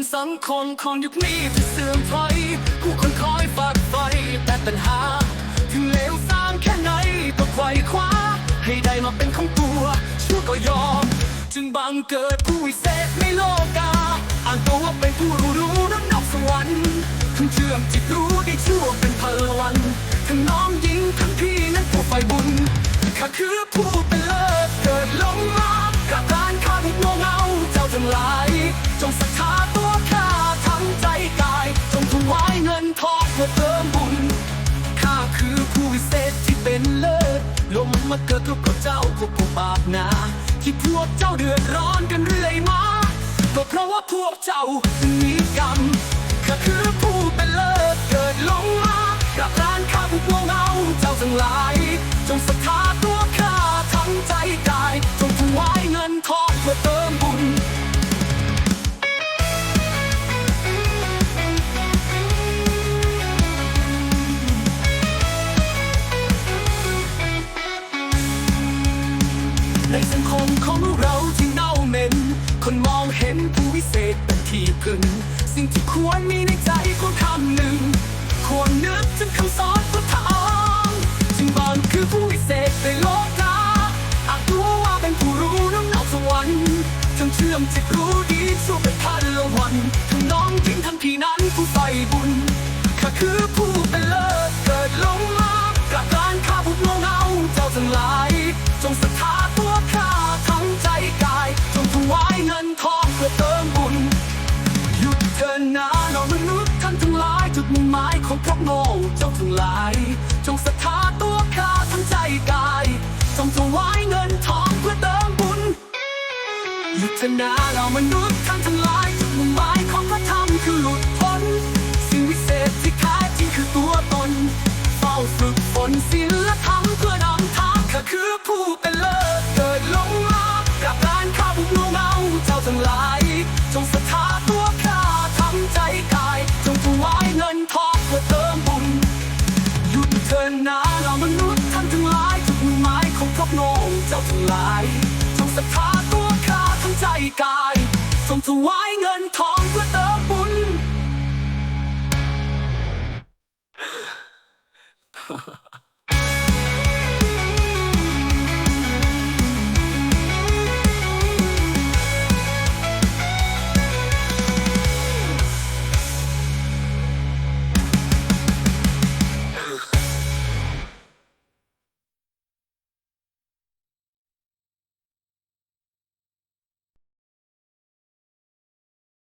นสังคมของยุคนี้ที่เสื่อมถอยผู้คนคอยฝากไฟแต่ปัญหา ถึงเลวสามแค่ไหนก็ไขว่คว้า ให้ได้มาเป็นของตัวชั่วก็ยอม จึงบังเกิดผู้วิเศษในโลกาอ้างตัวว่าเป็นผู้รู้รู้น้ำนอกสวรรค์ทั้งเชื่อมจิตรู้ได้ชั่วเป็นพลวันทั้งน้องหญิงทั้งพี่นั้นผู้ไฟบุญข้าคือผู้เป็นเลิศ พื่อเติมบุญ ข้าคือผู้วิเศษที่เป็นเลิศ ลงมาเกิดทุกข์กับเจ้าพวกผู้บาปหนา ที่พวกเจ้าเดือดร้อนกันเรื่อยมาก็เพราะว่าพวกเจ้ามีกรรมข้าคือผู้เป็นเลิศเกิดลงมากับร้านข้าผู้โง่เงาเจ้าทั้งหลาย จงศรัทธาตัวข้าทั้งใจกาย จงถวายเงินทองเพื่อเติมบุญ ในสังคมของเราที่เน่าเหม็น คนมองเห็นผู้วิเศษเป็นที่พึ่ง สิ่งที่ควรมีในใจของคำหนึ่ง ควรนึกถึงคำสอนพุทธองจึงบอนคือผู้วิเศษในโลกาอาจตัวว่าเป็นผู้รู้น้ำหนักสวรรค์จงเชื่อมจิตรู้ดีสู้เป็นพันละวันทั้งน้องหญิงทั้งพี่นั้น นทองเพื่อเติมบุญ หยุดเถินนะเรามนุษย์ท่านทั้งหลาย จุดมุ่งหมายของพวกโง่เจ้าทั้งหลาย จงศรัทธาตัวข้าทั้งใจกายจงถวายเงินทองเพื่อเติมบุญ หยุดเถอะนะเรามนุษย์ท่านทั้งหลาย จุดมุ่งหมายของพระธรรมคือหลุด เจ้าทั้งหลายจงศรัทธาตัวข้าทั้งใจกายจงถวายเงินทองเพื่อ